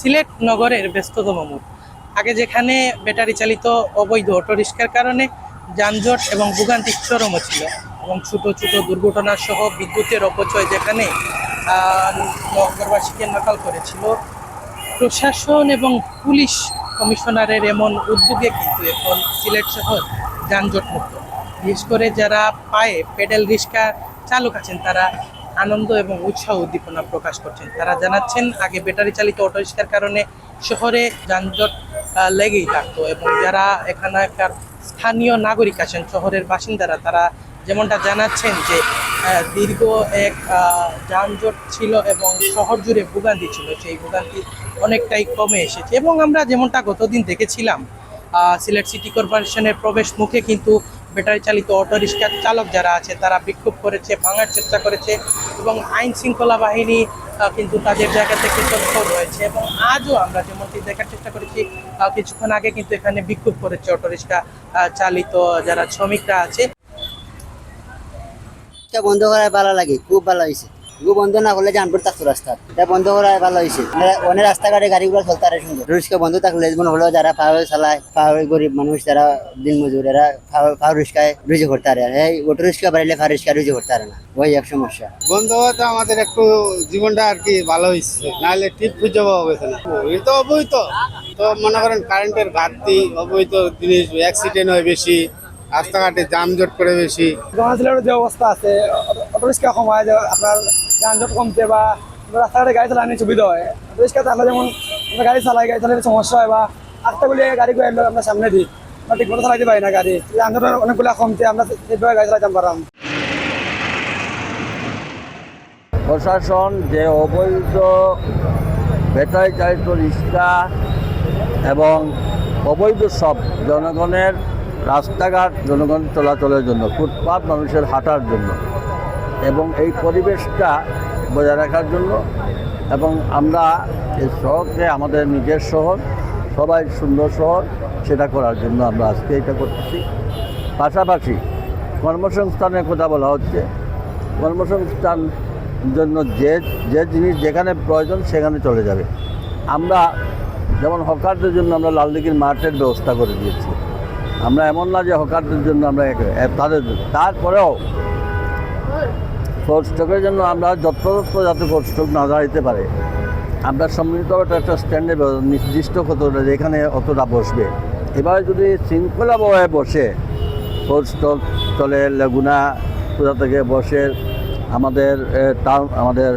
সিলেট নগরের ব্যস্ততম মোড়। আগে যেখানে ব্যাটারি চালিত অবৈধ অটোরিক্সার কারণে যানজট এবং ভোগান্তি চরমও ছিল এবং ছোট ছোট দুর্ঘটনা সহ বিদ্যুতের অপচয় যেখানে নগরবাসীকে নাকাল করেছিল। প্রশাসন এবং পুলিশ কমিশনারের এমন উদ্যোগে কিন্তু এখন সিলেট শহর যানজট মুক্ত বিশেষ করে যারা পায়ে পেডেল রিক্সা চালক আছেন, তারা আনন্দ এবং উৎসাহ উদ্দীপনা প্রকাশ করছেন। তারা জানাচ্ছেন, আগে ব্যাটারি চালিত অটো রিক্সার কারণে শহরে যানজট লেগেই থাকতো এবং যারা এখানকার স্থানীয় নাগরিক আছেন, শহরের বাসিন্দারা, তারা যেমনটা জানাচ্ছেন যে দীর্ঘ এক যানজট ছিল এবং শহর জুড়ে ভোগান্তি ছিল। সেই ভোগান্তি অনেকটাই কমে এসেছে এবং আমরা যেমনটা গতদিন দেখেছিলাম সিলেট সিটি কর্পোরেশনের প্রবেশ মুখে কিন্তু ব্যাটারি চালিত অটো রিক্সার চালক যারা আছে, তারা বিক্ষোভ করেছে, ভাঙার চেষ্টা করেছে। এবং আইন শৃঙ্খলা বাহিনী কিন্তু তাদের জায়গা থেকে তৎপর রয়েছে। এবং আজও আমরা যেমনটি দেখার চেষ্টা করেছি কিছুক্ষণ আগে কিন্তু এখানে বিক্ষোভ করেছে অটো রিক্সা আহ, চালিত যারা শ্রমিকরা আছে। বন্ধ করায় ভালো লাগে খুব ভালো হয়েছে। এগুলো বন্ধ না করলে জানপুর থাকতো রাস্তা। এটা বন্ধ করায় ভালো হয়েছে মানে অনেক রাস্তাঘাটে গাড়িগুলো চলতে আরে সুন্দর রিক্সা বন্ধ থাকলে মনে হলো যারা পাহাড়ে চালায় পাহাড়ে গরিব মানুষ যারা দিন মজুর এরা পাহাড় রিক্সায় রুজু করতে পারে। আর এই অটো রিক্সা বাড়িলে পাহাড় রিক্সা রুজু করতে পারে না। ওই এক সমস্যা। বন্ধ হওয়াতে আমাদের একটু জীবনটা আর কি ভালো হয়েছে নাহলে ঠিক খুঁজে পাওয়া গেছে না। এই তো অবৈধ। তো মনে করেন কারেন্টের ঘাটতি অবৈধ জিনিস অ্যাক্সিডেন্ট হয় বেশি রাস্তাঘাটে যানজট করে বেশি। যে অবস্থা আছে অটোরিক্সা কমায় যে আপনার যানজট কমতে বা রাস্তাঘাটে গাড়ি চালানোর সুবিধা হয়। অটোরিক্সা চালা যেমন আমরা গাড়ি চালাই, গাড়ি চালালে সমস্যা হয় বা আটটাগুলি গাড়ি করে এলো আমরা সামনে দিই। আমরা ঠিক মতো চালাইতে পারি না গাড়ি। যানজট অনেকগুলো কমতে আমরা সেইভাবে গাড়ি চালাইতে পারলাম। প্রশাসন যে অবৈধ ব্যাটারি চালিত রিক্সা এবং অবৈধ সব জনগণের রাস্তাঘাট জনগণ চলাচলের জন্য, ফুটপাত মানুষের হাঁটার জন্য এবং এই পরিবেশটা বজায় রাখার জন্য। এবং আমরা এই শহরকে আমাদের নিজের শহর, সবাই সুন্দর শহর, সেটা করার জন্য আমরা আজকে এটা করতেছি। পাশাপাশি কর্মসংস্থানের কথা বলা হচ্ছে। কর্মসংস্থান জন্য যে যে জিনিস যেখানে প্রয়োজন সেখানে চলে যাবে। আমরা যেমন হকারদের জন্য আমরা লালদিঘির মাঠের ব্যবস্থা করে দিয়েছি। আমরা এমন না যে হকারদের জন্য আমরা তাদের, তারপরেও ফোর্স স্টকের জন্য আমরা যত্রতত্র যাতে ফোর্স স্টক না দাঁড়াইতে পারে। আমরা সম্মিলিতভাবে একটা স্ট্যান্ডে নির্দিষ্ট কতটা যেখানে অতটা বসবে। এবারে যদি শৃঙ্খলাভাবে বসে ফোর্স স্টক চলে, লেগুনা কোথা থেকে বসে, আমাদের টাউন আমাদের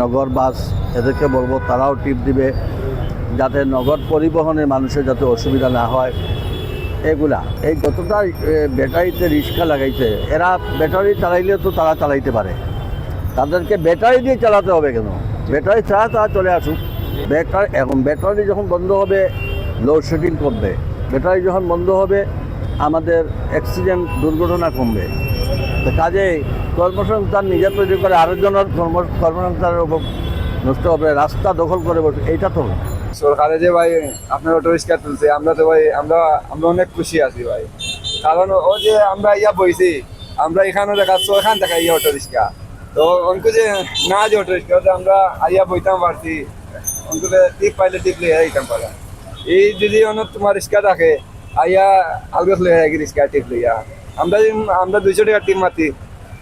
নগর বাস এদেরকে বলব, তারাও টিপ দিবে, যাতে নগর পরিবহনে মানুষের যাতে অসুবিধা না হয়। এগুলা। এই যতটা ব্যাটারিতে রিক্সা লাগাইছে, এরা ব্যাটারি চালাইলে তো তারা চালাইতে পারে। তাদেরকে ব্যাটারি দিয়ে চালাতে হবে কেন? ব্যাটারি ছাড়া তারা চলে আসুক। ব্যাটারি, এখন ব্যাটারি যখন বন্ধ হবে লোডশেডিং কমবে। ব্যাটারি যখন বন্ধ হবে, আমাদের অ্যাক্সিডেন্ট দুর্ঘটনা কমবে। তো কাজেই কর্মসংস্থান নিজে তৈরি করে, আরেকজনের কর্ম, কর্মসংস্থানের উপর নষ্ট হবে, রাস্তা দখল করে বসে, এইটা তো সরকারে যে ভাই আপনার অটো রিক্সা তুলছে আমরা তো ভাই, আমরা আমরা অনেক খুশি আছি ভাই। কারণ ও যে আমরা ইয়া বইছি, আমরা এখানে দেখাচ্ছ এখান দেখা ইয়া অটো রিক্সা। তো অঙ্কু যে না যে অটো রিক্সা আমরা আইয়া বইতাম পারছি। অঙ্কু টিপ পাইলে টিপ লিয়ে আইতাম পারা। এই যদি অন্য তোমার রিক্সা থাকে, আইয়া আলগস লিয়ে রিক্সা, টিপ লইয়া। আমরা আমরা দুইশো টাকা টিপ মাতি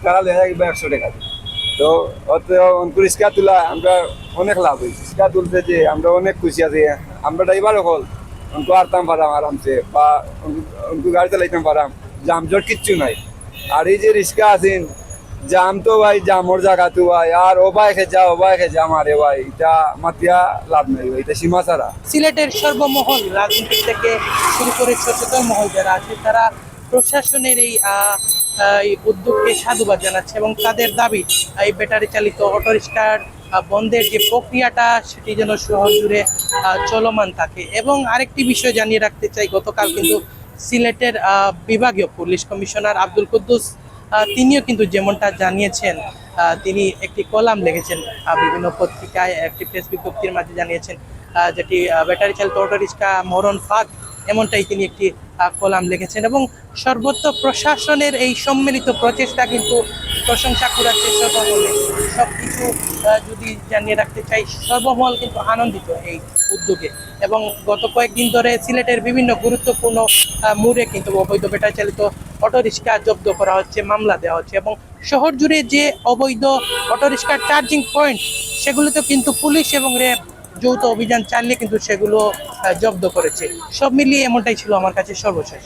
তারা লিয়ে একশো টাকা দিয়ে। তো অত অঙ্কু রিক্সা তোলা আমরা অনেক লাভ হয়েছে। রিক্সা তুলতে যে আমরা অনেক খুশি আছি। আমরা ড্রাইভার হল। অঙ্কু আরতাম পারাম আরামসে। বা অঙ্কু গাড়ি চালাইতাম পারাম। জামজট কিচ্ছু নাই। আর এই যে রিক্সা আছেন, জাম তো ভাই, জামর জায়গা তো ভাই। আর ও ভাই খেজা, ও ভাই খেজা মারে ভাই। এটা মাতিয়া লাভ নাই ভাই। এটা সীমা ছাড়া। সিলেটের সর্বমহল রাজনীতি থেকে শুরু করে সচেতন মহল যারা আছে তারা প্রশাসনের এই এই উদ্যোগকে সাধুবাদ জানাচ্ছে এবং তাদের দাবি, এই ব্যাটারি চালিত অটোরিক্সার বন্ধের যে প্রক্রিয়াটা, সেটি যেন শহর জুড়ে চলমান থাকে। এবং আরেকটি বিষয় জানিয়ে রাখতে চাই, গতকাল কিন্তু সিলেটের বিভাগীয় পুলিশ কমিশনার আব্দুল কুদ্দুস তিনিও কিন্তু যেমনটা জানিয়েছেন তিনি একটি কলাম লিখেছেন বিভিন্ন পত্রিকায় একটি প্রেস বিজ্ঞপ্তির মাঝে জানিয়েছেন যেটি ব্যাটারি চালিত অটো রিক্সা মরণ ফাঁক এমনটাই তিনি একটি কলাম লিখেছেন এবং সর্বত্র প্রশাসনের এই সম্মিলিত প্রচেষ্টা কিন্তু প্রশংসা করাচ্ছে সর্বমলে সব কিছু যদি জানিয়ে রাখতে চাই সর্বমহল কিন্তু আনন্দিত এই উদ্যোগে। এবং গত কয়েকদিন ধরে সিলেটের বিভিন্ন গুরুত্বপূর্ণ মোড়ে কিন্তু অবৈধ বেটা চালিত অটোরিক্সা জব্দ করা হচ্ছে, মামলা দেওয়া হচ্ছে এবং শহর জুড়ে যে অবৈধ অটোরিক্সার চার্জিং পয়েন্ট সেগুলোতে কিন্তু পুলিশ এবং র্যাব যৌথ অভিযান চালিয়ে কিন্তু সেগুলো জব্দ করেছে। সব মিলিয়ে এমনটাই ছিল আমার কাছে সর্বশেষ।